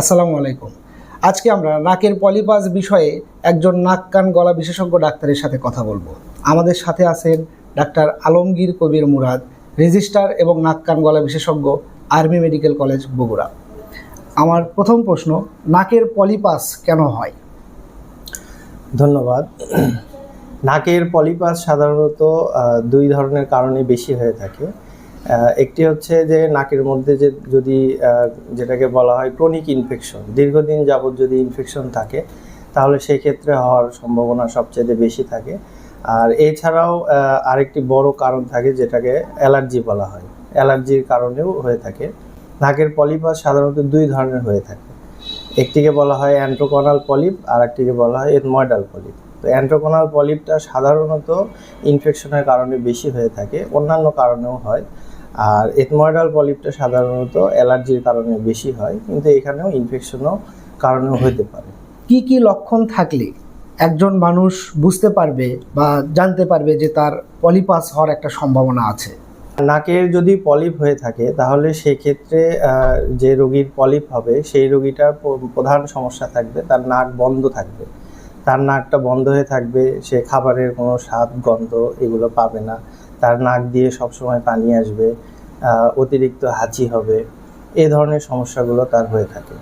আসসালামু আলাইকুম। আজকে আমরা নাকের পলিপাস বিষয়ে একজন নাক কান গলা বিশেষজ্ঞ ডাক্তারের সাথে কথা বলব। আমাদের সাথে আছেন ডাক্তার আলমগীর কবির মুরাদ, রেজিস্ট্রার এবং নাক কান গলা বিশেষজ্ঞ, আর্মি মেডিকেল কলেজ বগুড়া। আমার প্রথম প্রশ্ন, নাকের পলিপাস কেন হয়? ধন্যবাদ। নাকের পলিপাস সাধারণত দুই ধরনের কারণে বেশি হয়ে থাকে। একটি হচ্ছে যে নাকের মধ্যে যে যদি যেটাকে বলা হয় ক্রনিক ইনফেকশন, দীর্ঘদিন যাবৎ যদি ইনফেকশন থাকে, তাহলে সেই ক্ষেত্রে হওয়ার সম্ভাবনা সবচেয়ে বেশি থাকে। আর এছাড়াও আরেকটি বড় কারণ থাকে যেটাকে অ্যালার্জি বলা হয়। অ্যালার্জির কারণেও হয়ে থাকে। নাকের পলিপাস সাধারণত দুই ধরনের হয়ে থাকে। একটিকে বলা হয় অ্যান্ট্রোকনাল পলিপ আর একটিকে বলা হয় এথময়েডাল পলিপ। তো অ্যান্ট্রোকনাল পলিপটা সাধারণত ইনফেকশনের কারণে বেশি হয়ে থাকে। অন্যান্য কারণেও হয়। আর এথময়েডাল পলিপটা সাধারণত অ্যালার্জির কারণে বেশি হয় কিন্তু এখানেও ইনফেকশনও কারণেও হতে পারে। কি কি লক্ষণ থাকলে একজন মানুষ বুঝতে পারবে বা জানতে পারবে যে তার পলিপাস হওয়ার একটা সম্ভাবনা আছে? নাকের যদি পলিপ হয়ে থাকে তাহলে সেক্ষেত্রে যে রোগীর পলিপ হবে সেই রোগীটার প্রধান সমস্যা থাকবে তার নাক বন্ধ থাকবে। তার নাকটা বন্ধ হয়ে থাকবে সে খাবারের কোনো স্বাদ গন্ধ এগুলো পাবে না। তার নাক দিয়ে সবসময় পানি আসবে অতিরিক্ত হাঁচি হবে এ ধরনের সমস্যাগুলো তার হয়ে থাকে।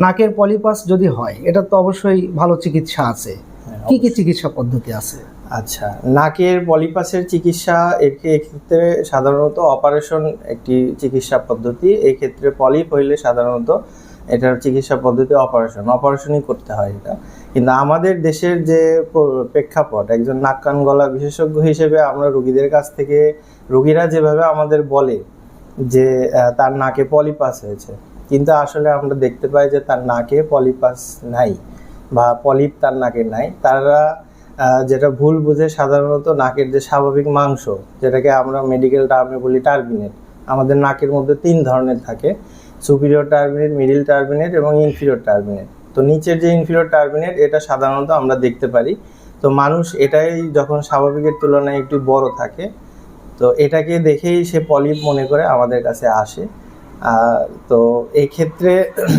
নাকের পলিপাস যদি হয় এটা তো অবশ্যই ভালো চিকিৎসা আছে। হ্যাঁ, কি কি চিকিৎসা পদ্ধতি আছে? আচ্ছা নাকের পলিপাসের চিকিৎসা এর ক্ষেত্রে সাধারণত অপারেশন একটি চিকিৎসা পদ্ধতি এক্ষেত্রে পলিপ হইলে সাধারণত এটার চিকিৎসা পদ্ধতি অপারেশন অপারেশনই করতে হয় এটা। কিন্তু আমাদের দেশের যে প্রেক্ষাপট, একজন নাক কান গলা বিশেষজ্ঞ হিসেবে আমরা রুগীদের কাছ থেকে, রুগীরা যেভাবে আমাদের বলে যে তার নাকে পলিপাস হয়েছে, কিন্তু আসলে আমরা দেখতে পাই যে তার নাকে পলিপাস নাই বা পলিপ তার নাকে নাই। তারা যেটা ভুল বুঝে সাধারণত নাকের যে স্বাভাবিক মাংস, যেটাকে আমরা মেডিকেল টার্মে বলি টার্বিনেট আমাদের নাকের মধ্যে তিন ধরনের থাকে। সুপিরিয়র টার্মিনেট মিডিল টার্মিনেট এবং ইনফিরিয়র টার্মিনেট তো নিচের যে ইনফিরিয়র টার্মিনেট এটা সাধারণত আমরা দেখতে পারি। তো মানুষ এটাই যখন স্বাভাবিকের তুলনায় একটু বড় থাকে, তো এটাকে দেখেই সে পলিপ মনে করে আমাদের কাছে আসে। তো এক্ষেত্রে ক্ষেত্রে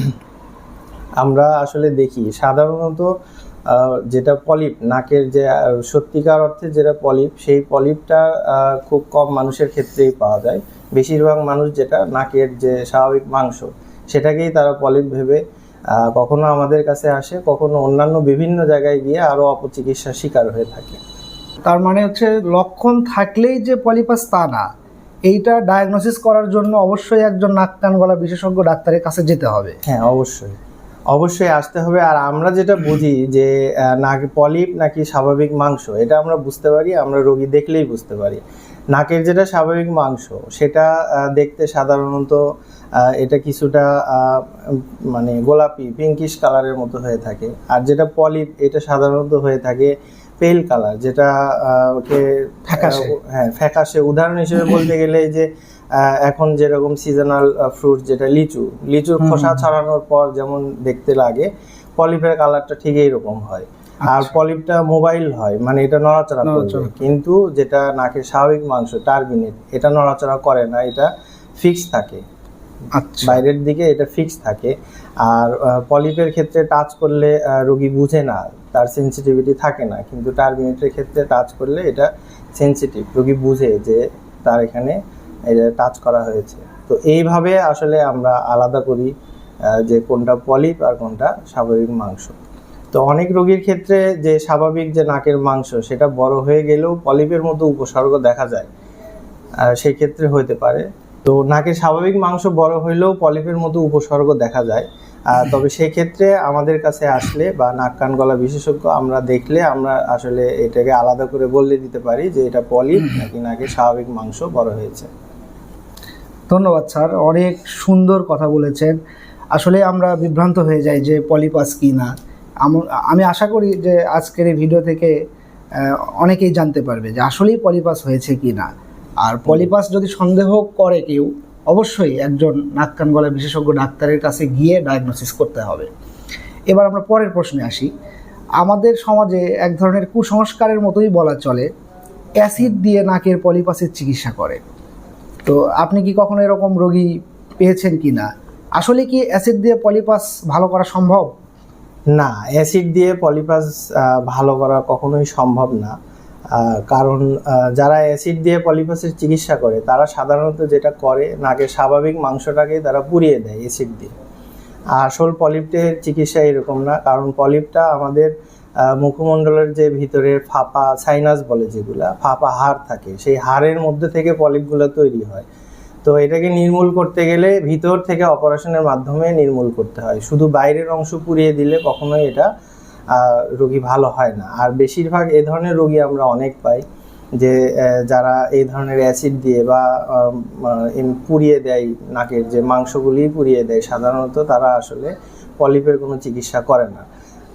আমরা আসলে দেখি, সাধারণত যেটা পলিপ নাকের যে সত্যিকার অর্থে যেটা পলিপ সেই পলিপটা খুব কম মানুষের ক্ষেত্রেই পাওয়া যায়। বেশিরভাগ মানুষ যেটা নাকের যে স্বাভাবিক মাংস সেটাকেই তারা পলিপ ভেবে কখনো আমাদের কাছে আসে কখনো অন্যান্য বিভিন্ন জায়গায় গিয়ে আরও অপচিকিৎসার শিকার হয়ে থাকে। তার মানে হচ্ছে লক্ষণ থাকলেই যে পলিপাস তা না এইটা ডায়াগনোসিস করার জন্য অবশ্যই একজন নাক কান গলা বিশেষজ্ঞ ডাক্তারের কাছে যেতে হবে। হ্যাঁ অবশ্যই। অবশ্যই আসতে হবে। আর আমরা যেটা বুঝি যে নাকি পলিপ নাকি স্বাভাবিক মাংস এটা আমরা বুঝতে পারি আমরা রোগী দেখলেই বুঝতে পারি। নাকের যেটা স্বাভাবিক মাংস সেটা দেখতে সাধারণত এটা কিছুটা মানে গোলাপি পিঙ্কিশ কালারের মতো হয়ে থাকে। আর যেটা পলিপ এটা সাধারণত হয়ে থাকে পেল কালার যেটা ওকে ফ্যাকাশে। হ্যাঁ ফ্যাকাশে। উদাহরণ হিসেবে বলতে গেলে যে এখন যেরকম সিজনাল ফ্রুট যেটা লিচু লিচুর খোসা। ছাড়ানোর পর যেমন দেখতে লাগে পলিপের কালারটা ঠিক এইরকম হয় আর আচ্ছা। পলিপটা মোবাইল হয় মানে এটা নড়াচড়া নড়াচড়া। কিন্তু যেটা নাকের স্বাভাবিক মাংস টার্বিনেট এটা নড়াচড়া করে না এটা ফিক্স থাকে আচ্ছা বাইরের দিকে এটা ফিক্স থাকে আর পলিপের ক্ষেত্রে টাচ করলে রোগী বুঝে না তার সেন্সিটিভিটি থাকে না কিন্তু টার্বিনেটের ক্ষেত্রে টাচ করলে এটা সেন্সিটিভ রোগী বুঝে যে তার এখানে এটা টাচ করা হয়েছে। তো এইভাবে আসলে আমরা আলাদা করি যে কোনটা পলিপ আর কোনটা স্বাভাবিক মাংস। তো অনেক রোগীর ক্ষেত্রে যে স্বাভাবিক যে নাকের মাংস সেটা বড় হয়ে গেলেও পলিপের মতো উপসর্গ দেখা যায়। সেই ক্ষেত্রে হতে পারে। তো নাকের স্বাভাবিক মাংস বড় হইলেও পলিপের মতো উপসর্গ দেখা যায়। তবে সেই ক্ষেত্রে আমাদের কাছে আসলে বা নাক কান গলা বিশেষজ্ঞ আমরা দেখলে আমরা আসলে এটাকে আলাদা করে বলে দিতে পারি যে এটা পলিপ নাকি নাকের স্বাভাবিক মাংস বড় হয়েছে। ধন্যবাদ, স্যার। অনেক সুন্দর কথা বলেছেন। আসলে আমরা বিভ্রান্ত হয়ে যাই যে পলিপাস কি না আমি আশা করি যে আজকের এই ভিডিও থেকে অনেকেই জানতে পারবে যে আসলেই পলিপাস হয়েছে কি না আর পলিপাস যদি সন্দেহ করে কেউ, অবশ্যই একজন নাক কান গলা বিশেষজ্ঞ ডাক্তারের কাছে গিয়ে ডায়াগনোসিস করতে হবে। এবার আমরা পরের প্রশ্নে আসি। আমাদের সমাজে এক ধরনের কুসংস্কারের মতোই বলা চলে, অ্যাসিড দিয়ে নাকের পলিপাসের চিকিৎসা করে। তো আপনি কি কখনো এরকম রোগী পেয়েছেন কি না? আসলে কি অ্যাসিড দিয়ে পলিপাস ভালো করা সম্ভব? না অ্যাসিড দিয়ে পলিপাস ভালো করা কখনোই সম্ভব না। কারণ যারা অ্যাসিড দিয়ে পলিপাসের চিকিৎসা করে, তারা সাধারণত যেটা করে, নাকের স্বাভাবিক মাংসটাকেই তারা পুড়িয়ে দেয় অ্যাসিড দিয়ে। আসল পলিপটের চিকিৎসা এরকম না, কারণ পলিপটা আমাদের মুখমণ্ডলের যে ভিতরের ফাঁপা সাইনাস বলে যেগুলা, ফাঁপা হাড় থাকে, সেই হাড়ের মধ্যে থেকে পলিপগুলো তৈরি হয়। তো এটাকে নির্মূল করতে গেলে ভিতর থেকে অপারেশনের মাধ্যমে নির্মূল করতে হয়। শুধু বাইরের অংশ পুড়িয়ে দিলে কখনোই এটা রোগী ভালো হয় না। আর বেশিরভাগ এ ধরনের রোগী আমরা অনেক পাই যে যারা এই ধরনের অ্যাসিড দিয়ে বা পুড়িয়ে দেয় নাকের যে মাংসগুলি পুড়িয়ে দেয়, সাধারণত তারা আসলে পলিপের কোনো চিকিৎসা করে না।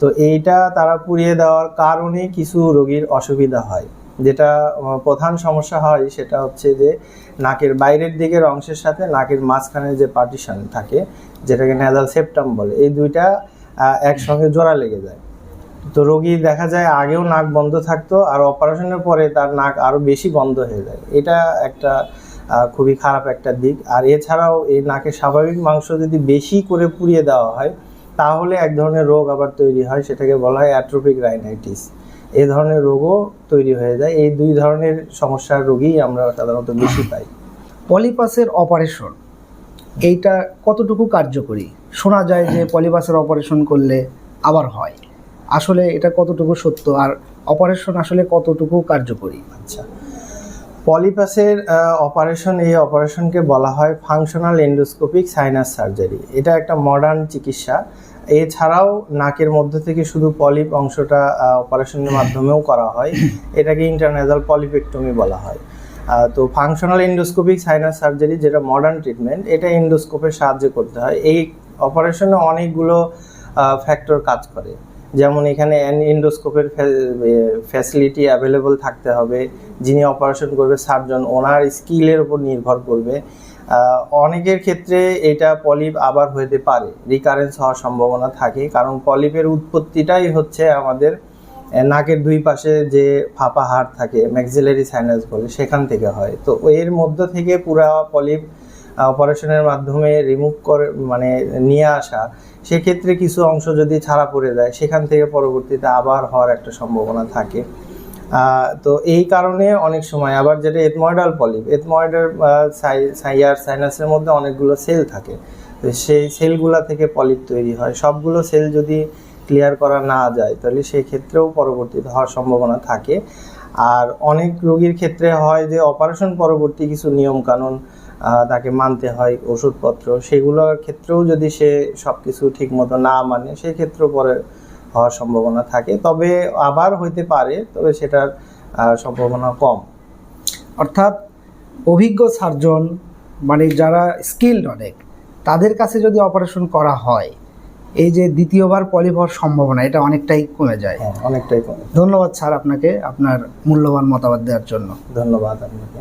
তো এইটা তারা পুড়িয়ে দেওয়ার কারণে কিছু রোগীর অসুবিধা হয়। যেটা প্রধান সমস্যা হয় সেটা হচ্ছে যে, নাকের বাইরের দিকের অংশের সাথে নাকের মাঝখানে যে পার্টিশন থাকে, যেটাকে নেজাল সেপ্টাম বলে, এই দুইটা একসঙ্গে জোড়া লেগে যায়। তো রোগী দেখা যায় আগেও নাক বন্ধ থাকতো আর অপারেশনের পরে তার নাক আরও বেশি বন্ধ হয়ে যায়। এটা একটা খুবই খারাপ একটা দিক। আর এছাড়াও এই নাকের স্বাভাবিক মাংস যদি বেশি করে পুড়িয়ে দেওয়া হয় তাহলে এক ধরনের রোগ আবার তৈরি হয়, সেটাকে বলা হয় অ্যাট্রোপিক রাইনাইটিস এই ধরনের রোগও তৈরি হয়ে যায়। এই দুই ধরনের সমস্যার রোগী আমরা সাধারণত বেশি পাই। পলিপাসের অপারেশন, এইটা কতটুকু কার্যকরী? শোনা যায় যে পলিপাসের অপারেশন করলে আবার হয়। আসলে এটা কতটুকু সত্য? আর অপারেশন আসলে কতটুকু কার্যকরী? আচ্ছা। পলিপাসের অপারেশন এই অপারেশনকে বলা হয় ফাংশনাল এন্ডোস্কোপিক সাইনাস সার্জারি এটা একটা মডার্ন চিকিৎসা। এছাড়াও নাকের মধ্যে থেকে শুধু পলিপ অংশটা অপারেশনের মাধ্যমেও করা হয়। এটাকে ইন্টারনেজাল পলিপেক্টমি বলা হয়। তো ফাংশনাল এন্ডোস্কোপিক সাইনাস সার্জারি যেটা মডার্ন ট্রিটমেন্ট এটা এন্ডোস্কোপের সাহায্যে করতে হয়। এই অপারেশনে অনেকগুলো ফ্যাক্টর কাজ করে। যেমন এখানে এন্ডোস্কোপের ফ্যাসিলিটি অ্যাভেলেবল থাকতে হবে, যিনি অপারেশন করবে সার্জন ওনার স্কিলের উপর নির্ভর করবে। অনেকের ক্ষেত্রে এটা পলিপ আবার হতে পারে রিকারেন্স হওয়ার সম্ভাবনা থাকে, কারণ পলিপের উৎপত্তিটাই হচ্ছে আমাদের নাকের দুই পাশে যে ফাঁপা হাড় থাকে ম্যাক্সিলারি সাইনাস বলে, সেখান থেকে হয়। তো এর মধ্য থেকে পুরা পলিপ অপারেশনের মাধ্যমে রিমুভ করে মানে নিয়ে আসা সেক্ষেত্রে কিছু অংশ যদি ছাড়া পড়ে যায় সেখান থেকে পরবর্তীতে আবার হওয়ার একটা সম্ভাবনা থাকে। তো এই কারণে অনেক সময় আবার যেটা এথময়েডাল পলিপ এথময়েডাল সাইয়ার সাইনাসের মধ্যে অনেকগুলো সেল থাকে। সেই সেলগুলা থেকে পলিপ তৈরি হয়। সবগুলো সেল যদি ক্লিয়ার করা না যায় তাহলে সেই ক্ষেত্রেও পরবর্তীতে হওয়ার সম্ভাবনা থাকে। আর অনেক রোগীর ক্ষেত্রে হয় যে অপারেশন পরবর্তী কিছু নিয়ম কানুন আহ, তাকে মানতে হয় ওষুধপত্র। সেগুলোর ক্ষেত্রেও যদি সে সব কিছু ঠিক মতো না মানে সেই ক্ষেত্রেও পরে হওয়ার সম্ভাবনা থাকে। তবে আবার হইতে পারে তবে সেটার সম্ভাবনা কম। অর্থাৎ অভিজ্ঞ সার্জন মানে যারা স্কিল্ড অনেক তাদের কাছে যদি অপারেশন করা হয় এই যে দ্বিতীয়বার পলিপ হওয়ার সম্ভাবনা এটা অনেকটাই কমে যায়। হ্যাঁ অনেকটাই কমে ধন্যবাদ স্যার আপনাকে আপনার মূল্যবান মতামত দেওয়ার জন্য। ধন্যবাদ আপনাকে।